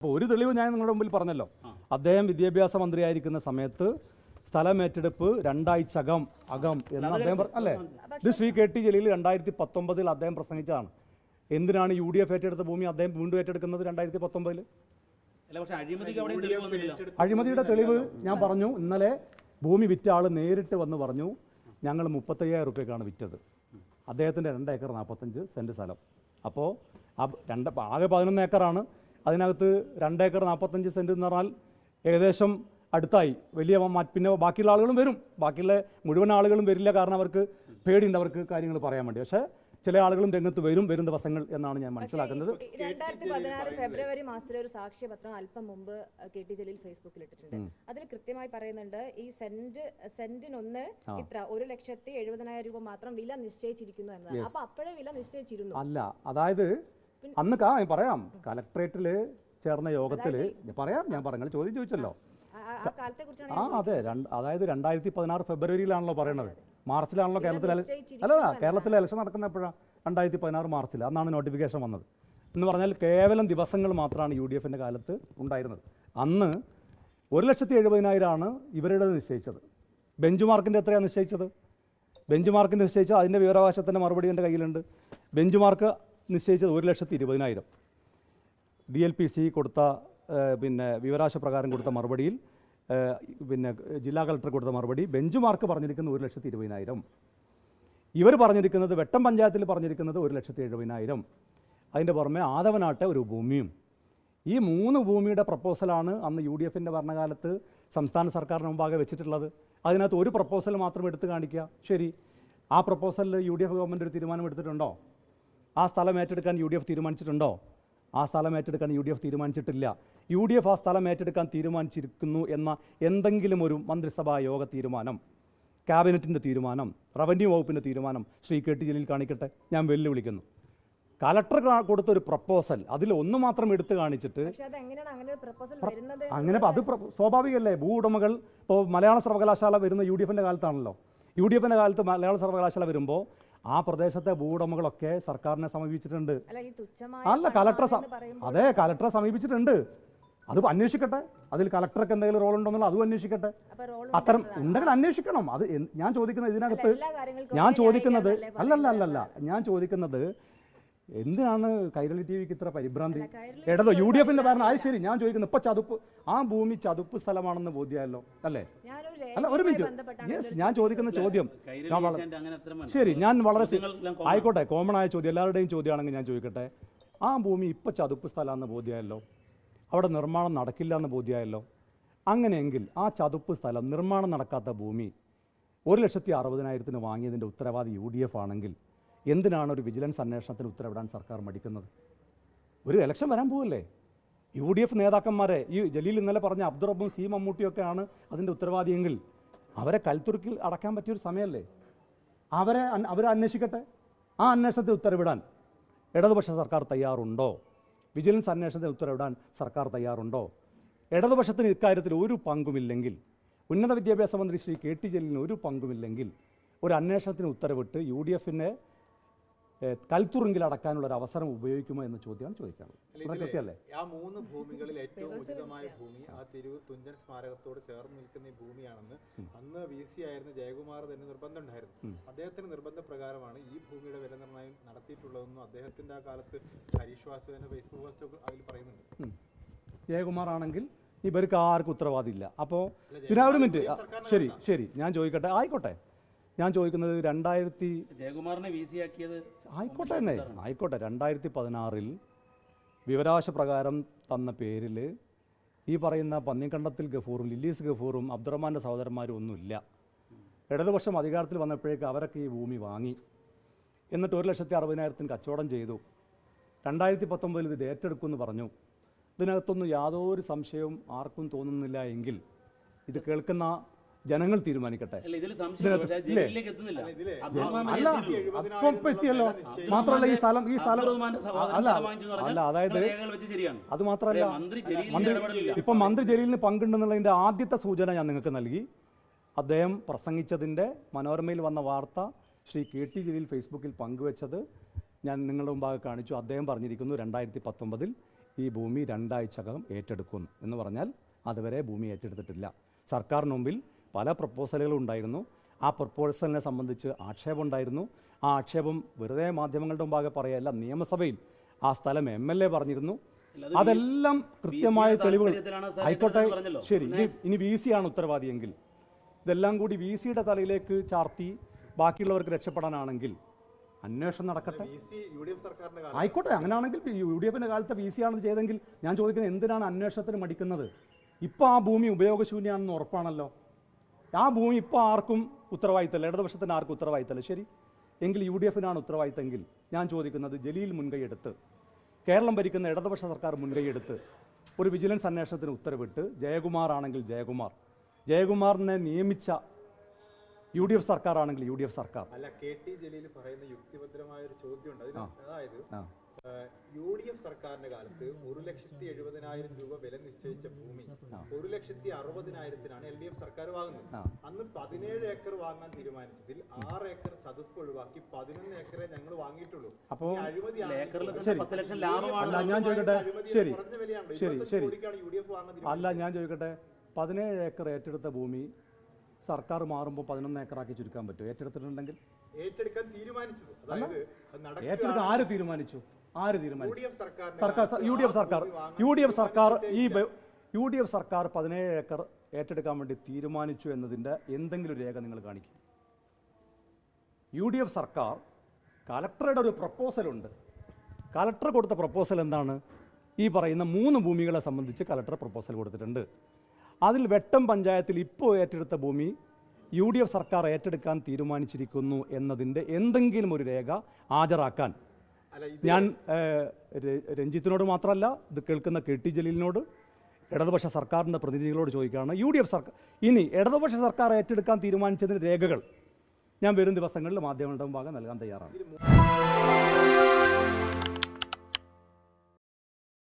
അപ്പോൾ ഒരു തെളിവ് ഞാൻ നിങ്ങളുടെ മുമ്പിൽ പറഞ്ഞല്ലോ. അദ്ദേഹം വിദ്യാഭ്യാസ മന്ത്രിയായിരിക്കുന്ന സമയത്ത് സ്ഥലമേറ്റെടുപ്പ് രണ്ടാഴ്ചകം അകം എന്ന് അദ്ദേഹം അല്ലേ? ഇത് ശ്രീ കെ ടി ജലീൽ രണ്ടായിരത്തി പത്തൊമ്പതിൽ അദ്ദേഹം പ്രസംഗിച്ചതാണ്. എന്തിനാണ് യു ഡി എഫ് ഏറ്റെടുത്ത ഭൂമി അദ്ദേഹം വീണ്ടും ഏറ്റെടുക്കുന്നത് രണ്ടായിരത്തി പത്തൊമ്പതിൽ അഴിമതിയുടെ തെളിവ് ഞാൻ പറഞ്ഞു. ഇന്നലെ ഭൂമി വിറ്റ ആൾ നേരിട്ട് വന്ന് പറഞ്ഞു ഞങ്ങൾ മുപ്പത്തയ്യായിരം റുപ്യക്കാണ് വിറ്റത്. അദ്ദേഹത്തിന്റെ രണ്ട് ഏക്കർ നാൽപ്പത്തഞ്ച് സെന്റ് സ്ഥലം. അപ്പോൾ ആ രണ്ട് ആകെ പതിനൊന്ന് ഏക്കറാണ്. അതിനകത്ത് രണ്ട് ഏക്കർ നാൽപ്പത്തഞ്ച് സെന്റ് എന്ന് പറഞ്ഞാൽ ഏകദേശം അടുത്തായി. വലിയ പിന്നെ ബാക്കിയുള്ള ആളുകളും വരും. ബാക്കിയുള്ള മുഴുവൻ ആളുകളും വരില്ല കാരണം അവർക്ക് പേടിയുണ്ട്. അവർക്ക് കാര്യങ്ങൾ പറയാൻ വേണ്ടി. പക്ഷേ ചില ആളുകളും രംഗത്ത് വരും വരും ദിവസങ്ങൾ എന്നാണ് ഞാൻ മനസ്സിലാക്കുന്നത്. രണ്ടായിരത്തി പതിനാറ് ഫെബ്രുവരി മാസത്തിലെ ഒരു സാക്ഷ്യപത്രം അല്പം മുമ്പ് കെ ടി ജലീൽ ഫേസ്ബുക്കിൽ ഇട്ടിട്ടുണ്ട്. അതിൽ കൃത്യമായി പറയുന്നുണ്ട് ഈ സെന്റ് സെന്റിനൊന്ന് ഇത്ര ഒരു ലക്ഷത്തി എഴുപതിനായിരം രൂപ മാത്രം വില നിശ്ചയിച്ചിരിക്കുന്നു എന്നാണ്. അപ്പൊ അപ്പോഴേ വില നിശ്ചയിച്ചിരുന്നു. അല്ല അതായത് അന്ന് കാ പറയാം. കലക്ട്രേറ്റിൽ ചേർന്ന യോഗത്തിൽ പറയാം ഞാൻ പറഞ്ഞു ചോദ്യം ചോദിച്ചല്ലോ. ആ- അതെ അതായത് രണ്ടായിരത്തി പതിനാറ് ഫെബ്രുവരിയിലാണല്ലോ പറയണത്. മാർച്ചിലാണല്ലോ കേരളത്തിൽ അല്ല കേരളത്തിൽ കേരളത്തിലെ ഇലക്ഷൻ നടക്കുന്ന എപ്പോഴാണ് രണ്ടായിരത്തി പതിനാറ് മാർച്ചിൽ അന്നാണ് നോട്ടിഫിക്കേഷൻ വന്നത്. എന്ന് പറഞ്ഞാൽ കേവലം ദിവസങ്ങൾ മാത്രമാണ് യു ഡി എഫിന്റെ കാലത്ത് ഉണ്ടായിരുന്നത്. അന്ന് ഒരു ലക്ഷത്തി എഴുപതിനായിരമാണ് ഇവരുടെ നിശ്ചയിച്ചത്. ബെഞ്ച് മാർക്കിന്റെ എത്രയാണ് നിശ്ചയിച്ചത്? ബെഞ്ച് മാർക്കിന്റെ നിശ്ചയിച്ചത് അതിന്റെ വിവരാവകാശത്തിന്റെ മറുപടി എന്റെ കയ്യിലുണ്ട്. ബെഞ്ച് മാർക്ക് നിശ്ചയിച്ചത് ഒരു ലക്ഷത്തി ഇരുപതിനായിരം. ഡി എൽ പി സി കൊടുത്ത പിന്നെ വിവരാശ പ്രകാരം കൊടുത്ത മറുപടിയിൽ പിന്നെ ജില്ലാ കളക്ടർ കൊടുത്ത മറുപടി ബെഞ്ച് മാർക്ക് പറഞ്ഞിരിക്കുന്നത് ഒരു ലക്ഷത്തി ഇരുപതിനായിരം. ഇവർ പറഞ്ഞിരിക്കുന്നത് വെട്ടം പഞ്ചായത്തിൽ പറഞ്ഞിരിക്കുന്നത് ഒരു ലക്ഷത്തി എഴുപതിനായിരം. അതിന്റെ പുറമെ ആദവനാട്ടെ ഒരു ഭൂമിയും. ഈ മൂന്ന് ഭൂമിയുടെ പ്രപ്പോസലാണ് അന്ന് യു ഡി എഫിന്റെ ഭരണകാലത്ത് സംസ്ഥാന സർക്കാരിന് മുമ്പാകെ വെച്ചിട്ടുള്ളത്. അതിനകത്ത് ഒരു പ്രപ്പോസൽ മാത്രം എടുത്തു കാണിക്കുക. ശരി. ആ പ്രപ്പോസലിൽ യു ഡി എഫ് ഗവൺമെന്റ് ഒരു തീരുമാനം എടുത്തിട്ടുണ്ടോ? ആ സ്ഥലം ഏറ്റെടുക്കാൻ യു ഡി എഫ് തീരുമാനിച്ചിട്ടുണ്ടോ? ആ സ്ഥലം ഏറ്റെടുക്കാൻ യു ഡി എഫ് തീരുമാനിച്ചിട്ടില്ല. യു ഡി എഫ് ആ സ്ഥലം ഏറ്റെടുക്കാൻ തീരുമാനിച്ചിരിക്കുന്നു എന്ന എന്തെങ്കിലും ഒരു മന്ത്രിസഭാ യോഗ തീരുമാനം ക്യാബിനറ്റിന്റെ തീരുമാനം റവന്യൂ വകുപ്പിന്റെ തീരുമാനം ശ്രീ കെ ടി ജലീൽ കാണിക്കട്ടെ? ഞാൻ വെല്ലുവിളിക്കുന്നു. കലക്ടർ കൊടുത്ത കൊടുത്തൊരു പ്രപ്പോസൽ അതിൽ ഒന്ന് മാത്രം എടുത്തു കാണിച്ചിട്ട് അങ്ങനെ അത് സ്വാഭാവികമല്ലേ? ഭൂ ഉടമകൾ ഇപ്പോൾ മലയാള സർവകലാശാല വരുന്ന യു ഡി എഫിന്റെ കാലത്താണല്ലോ. യു ഡി എഫിന്റെ കാലത്ത് മലയാള സർവകലാശാല വരുമ്പോൾ ആ പ്രദേശത്തെ ഭൂവുടമകളൊക്കെ സർക്കാരിനെ സമീപിച്ചിട്ടുണ്ട്. അല്ല കലക്ടറെ അതെ കലക്ടറെ സമീപിച്ചിട്ടുണ്ട്. അത് അന്വേഷിക്കട്ടെ. അതിൽ കലക്ടർക്ക് എന്തെങ്കിലും റോൾ ഉണ്ടോ അതും അന്വേഷിക്കട്ടെ. അത്തരം ഉണ്ടെങ്കിൽ അന്വേഷിക്കണം. അത് ഞാൻ ചോദിക്കുന്നത് ഇതിനകത്ത് ഞാൻ ചോദിക്കുന്നത് അല്ലല്ല അല്ലല്ല ഞാൻ ചോദിക്കുന്നത് എന്തിനാണ് കൈരളി ടി വിക്ക് ഇത്ര പരിഭ്രാന്തി? എടതോ യു ഡി എഫിന്റെ ഭരണം. അത് ശരി? ഞാൻ ചോദിക്കുന്നു. ഇപ്പൊ ചതുപ്പ് ആ ഭൂമി ചതുപ്പ് സ്ഥലമാണെന്ന് ബോധ്യമല്ലോ അല്ലേ? അല്ല ഒരു മിനിറ്റ്. യെസ് ഞാൻ ചോദിക്കുന്ന ചോദ്യം. ശരി ഞാൻ വളരെ. ആയിക്കോട്ടെ കോമൺ ആയ ചോദ്യം. എല്ലാവരുടെയും ചോദ്യമാണെങ്കിൽ ഞാൻ ചോദിക്കട്ടെ. ആ ഭൂമി ഇപ്പൊ ചതുപ്പ് സ്ഥലമാണെന്ന് ബോധ്യമായല്ലോ. അവിടെ നിർമ്മാണം നടക്കില്ല എന്ന് ബോധ്യമായല്ലോ. അങ്ങനെയെങ്കിൽ ആ ചതുപ്പ് സ്ഥലം നിർമ്മാണം നടക്കാത്ത ഭൂമി ഒരു ലക്ഷത്തി അറുപതിനായിരത്തിന് വാങ്ങിയതിന്റെ ഉത്തരവാദി യു ഡി എഫ് ആണെങ്കിൽ എന്തിനാണ് ഒരു വിജിലൻസ് അന്വേഷണത്തിന് ഉത്തരവിടാൻ സർക്കാർ മടിക്കുന്നത്? ഒരു ഇലക്ഷൻ വരാൻ പോവല്ലേ? യു ഡി എഫ് നേതാക്കന്മാരെ ഈ ജലീൽ ഇന്നലെ പറഞ്ഞ അബ്ദുറബും സി മമ്മൂട്ടിയൊക്കെയാണ് അതിന്റെ ഉത്തരവാദിയെങ്കിൽ അവരെ കൽത്തുറുക്കിൽ അടക്കാൻ പറ്റിയൊരു സമയമല്ലേ? അവരെ അവരെ അന്വേഷിക്കട്ടെ? ആ അന്വേഷണത്തിൽ ഉത്തരവിടാൻ ഇടതുപക്ഷ സർക്കാർ തയ്യാറുണ്ടോ? വിജിലൻസ് അന്വേഷണത്തിന് ഉത്തരവിടാൻ സർക്കാർ തയ്യാറുണ്ടോ? ഇടതുപക്ഷത്തിന് ഇക്കാര്യത്തിൽ ഒരു പങ്കുമില്ലെങ്കിൽ ഉന്നത വിദ്യാഭ്യാസ മന്ത്രി ശ്രീ കെ ടി ജലീലിന് ഒരു പങ്കുമില്ലെങ്കിൽ ഒരു അന്വേഷണത്തിന് ഉത്തരവിട്ട് യു ഡി എഫിനെ കൽത്തുറുങ്കിൽ അടക്കാനുള്ള ഒരു അവസരം ഉപയോഗിക്കുമോ എന്ന ചോദ്യമാണ് ചോദിക്കാറുള്ളത് കൃത്യമല്ലേ ആ മൂന്ന് ഭൂമികളിൽ ഏറ്റവും ഉചിതമായ ഭൂമി ആ തിരൂർ തുഞ്ചൻ സ്മാരകത്തോട് ചേർന്ന് നിൽക്കുന്ന ഈ ഭൂമിയാണെന്ന് അന്ന് വി സി ആയിരുന്ന ജയകുമാർ തന്നെ നിർബന്ധം ഉണ്ടായിരുന്നു നിർബന്ധ പ്രകാരമാണ് ഈ ഭൂമിയുടെ വില നിർണയം നടത്തിയിട്ടുള്ളതെന്നും അദ്ദേഹത്തിന്റെ ആ കാലത്ത് ഹരീഷ് വാസുവിന്റെ ഫേസ്ബുക്ക് പോസ്റ്റ് അതിൽ പറയുന്നുണ്ട്. ജയകുമാർ ആണെങ്കിൽ ഇവർക്ക് ആർക്കും ഉത്തരവാദിയില്ല. അപ്പോൾ അല്ല, പിന്നെ ഒരു മിനിറ്റ്. ശരി ശരി ഞാൻ ചോദിക്കട്ടെ. ആയിക്കോട്ടെ. ഞാൻ ചോദിക്കുന്നത് രണ്ടായിരത്തി ജയകുമാറിനെ വി സി ആക്കിയത് ആയിക്കോട്ടെ എന്നേ ആയിക്കോട്ടെ. രണ്ടായിരത്തി പതിനാറിൽ വിവരാവകാശ പ്രകാരം തന്ന പേരിൽ ഈ പറയുന്ന പന്നിക്കണ്ടത്തിൽ ഗഫൂറും ലില്ലീസ് ഗഫൂറും അബ്ദുറഹ്മാന്റെ സഹോദരന്മാരും ഒന്നുമില്ല. ഇടതുപക്ഷം അധികാരത്തിൽ വന്നപ്പോഴേക്ക് അവരൊക്കെ ഈ ഭൂമി വാങ്ങി. എന്നിട്ട് ഒരു ലക്ഷത്തി അറുപതിനായിരത്തിന് കച്ചവടം ചെയ്തു. രണ്ടായിരത്തി പത്തൊമ്പതിൽ ഇത് ഏറ്റെടുക്കുമെന്ന് പറഞ്ഞു. ഇതിനകത്തൊന്നും യാതൊരു സംശയവും ആർക്കും തോന്നുന്നില്ല എങ്കിൽ ഇത് കേൾക്കുന്ന ജനങ്ങൾ തീരുമാനിക്കട്ടെ. അല്ല. അപ്പം എത്തിയല്ലോ. മാത്രമല്ല ഈ സ്ഥലം ഈ സ്ഥലം അല്ല വാങ്ങിച്ചു എന്ന് പറഞ്ഞാൽ അല്ല അതായത് രേഖകൾ വെച്ച് ശരിയാണ്. അത് മാത്രമല്ല ഇപ്പൊ മന്ത്രി. ഇപ്പം മന്ത്രി ജലീലിന് പങ്കുണ്ടെന്നുള്ളതിന്റെ ആദ്യത്തെ സൂചന ഞാൻ നിങ്ങൾക്ക് നൽകി. അദ്ദേഹം പ്രസംഗിച്ചതിന്റെ മനോരമയിൽ വന്ന വാർത്ത ശ്രീ കെ ടി ജലീൽ ഫേസ്ബുക്കിൽ പങ്കുവെച്ചത് ഞാൻ നിങ്ങളുടെ മുമ്പാകെ കാണിച്ചു. അദ്ദേഹം പറഞ്ഞിരിക്കുന്നു രണ്ടായിരത്തി പത്തൊമ്പതിൽ ഈ ഭൂമി രണ്ടാഴ്ചക്കകം ഏറ്റെടുക്കും എന്ന് പറഞ്ഞാൽ അതുവരെ ഭൂമി ഏറ്റെടുത്തിട്ടില്ല. സർക്കാരിന് മുമ്പിൽ പല പ്രപ്പോസലുകളും ഉണ്ടായിരുന്നു ആ പ്രപ്പോസലിനെ സംബന്ധിച്ച് ആക്ഷേപം ഉണ്ടായിരുന്നു. ആ ആക്ഷേപം വെറുതെ മാധ്യമങ്ങളുടെ മുമ്പാകെ പറയല്ല നിയമസഭയിൽ ആ സ്ഥലം എം എൽ എ പറഞ്ഞിരുന്നു. അതെല്ലാം കൃത്യമായ തെളിവുകൾ. ആയിക്കോട്ടെ പറഞ്ഞല്ലോ. ശരി ഇനി വി സി ആണ് ഉത്തരവാദിയെങ്കിൽ. ഇതെല്ലാം കൂടി വി സിയുടെ തലയിലേക്ക് ചാർത്തി ബാക്കിയുള്ളവർക്ക് രക്ഷപ്പെടാനാണെങ്കിൽ അന്വേഷണം നടക്കട്ടെ. ആയിക്കോട്ടെ അങ്ങനെയാണെങ്കിൽ യു ഡി എഫിന്റെ കാലത്ത് വി സി ആണെന്ന് ചെയ്തെങ്കിൽ ഞാൻ ചോദിക്കുന്നത് എന്തിനാണ് അന്വേഷണത്തിന് മടിക്കുന്നത്? ഇപ്പോൾ ആ ഭൂമി ഉപയോഗശൂന്യാണെന്ന് ഉറപ്പാണല്ലോ. ആ ഭൂമി ഇപ്പോൾ ആർക്കും ഉത്തരവാദിത്തമല്ല. ഇടതുപക്ഷത്തിന് ആർക്കും ഉത്തരവാദിത്തമല്ല. ശരി. എങ്കിൽ യു ഡി എഫിനാണ് ഉത്തരവാദിത്തമെങ്കിൽ ഞാൻ ചോദിക്കുന്നത് ജലീൽ മുൻകൈയെടുത്ത് കേരളം ഭരിക്കുന്ന ഇടതുപക്ഷ സർക്കാർ മുൻകൈയെടുത്ത് ഒരു വിജിലൻസ് അന്വേഷണത്തിന് ഉത്തരവിട്ട് ജയകുമാർ ആണെങ്കിൽ ജയകുമാർ ജയകുമാറിനെ നിയമിച്ച യു ഡി എഫ് സർക്കാർ ആണെങ്കിൽ യു ഡി എഫ് സർക്കാർ. അല്ല കെ ടി ജലീൽ പറയുന്ന യുക്തിഭദ്രമായ ഒരു ചോദ്യമുണ്ട്. അതിന് അതായത് യു ഡി എഫ് സർക്കാരിന്റെ കാലത്ത് ഒരു ലക്ഷത്തി എഴുപതിനായിരം രൂപ വില നിശ്ചയിച്ച ഭൂമി ഒരു ലക്ഷത്തി അറുപതിനായിരത്തിനാണ് എൽ ഡി എഫ് സർക്കാർ വാങ്ങുന്നത്. അന്ന് പതിനേഴ് ഏക്കർ വാങ്ങാൻ തീരുമാനിച്ചതിൽ ആറ് ഏക്കർ ചതുപ്പ് ഒഴിവാക്കി പതിനൊന്ന് ഏക്കറെ ഞങ്ങൾ വാങ്ങിയിട്ടുള്ളൂ. അപ്പോൾ അല്ല, ഞാൻ ചോദിക്കട്ടെ, ശരി. ശരി, വാങ്ങാൻ അല്ല ഞാൻ ചോദിക്കട്ടെ. പതിനേഴ് ഏക്കർ ഏറ്റെടുത്ത ഭൂമി സർക്കാർ മാറുമ്പോൾ പതിനൊന്ന് ഏക്കറാക്കി ചുരുക്കാൻ പറ്റും ഏറ്റെടുത്തിട്ടുണ്ടെങ്കിൽ? ഏറ്റെടുക്കാൻ തീരുമാനിച്ചത്. അതായത് അത് ഏറ്റെടുക്കാൻ ആര് തീരുമാനിച്ചു? ആര് തീരുമാനിച്ചു? സർക്കാർ യു ഡി എഫ് സർക്കാർ യു ഡി എഫ് സർക്കാർ ഈ യു ഡി എഫ് സർക്കാർ പതിനേഴ് ഏക്കർ ഏറ്റെടുക്കാൻ വേണ്ടി തീരുമാനിച്ചു എന്നതിന്റെ എന്തെങ്കിലും ഒരു രേഖ നിങ്ങൾ കാണിക്കും. യു ഡി എഫ് സർക്കാർ കലക്ടറുടെ ഒരു പ്രപ്പോസലുണ്ട് കലക്ടർ കൊടുത്ത പ്രപ്പോസൽ എന്താണ്? ഈ പറയുന്ന മൂന്ന് ഭൂമികളെ സംബന്ധിച്ച് കലക്ടർ പ്രപ്പോസൽ കൊടുത്തിട്ടുണ്ട്. അതിൽ വെട്ടം പഞ്ചായത്തിൽ ഇപ്പോൾ ഏറ്റെടുത്ത ഭൂമി യു ഡി എഫ് സർക്കാർ ഏറ്റെടുക്കാൻ തീരുമാനിച്ചിരിക്കുന്നു എന്നതിന്റെ എന്തെങ്കിലും ഒരു രേഖ ഹാജരാക്കാൻ. ഞാൻ രഞ്ജിത്തിനോട് മാത്രമല്ല ഇത് കേൾക്കുന്ന കെ ടി ജലീലിനോട് ഇടതുപക്ഷ സർക്കാരിന്റെ പ്രതിനിധികളോട് ചോദിക്കുകയാണ്. യു ഡി എഫ് സർക്കാർ ഇനി ഇടതുപക്ഷ സർക്കാർ ഏറ്റെടുക്കാൻ തീരുമാനിച്ചതിന് രേഖകൾ ഞാൻ വരും ദിവസങ്ങളിൽ മാധ്യമങ്ങളുടെ ഭാഗം നൽകാൻ തയ്യാറാണ്.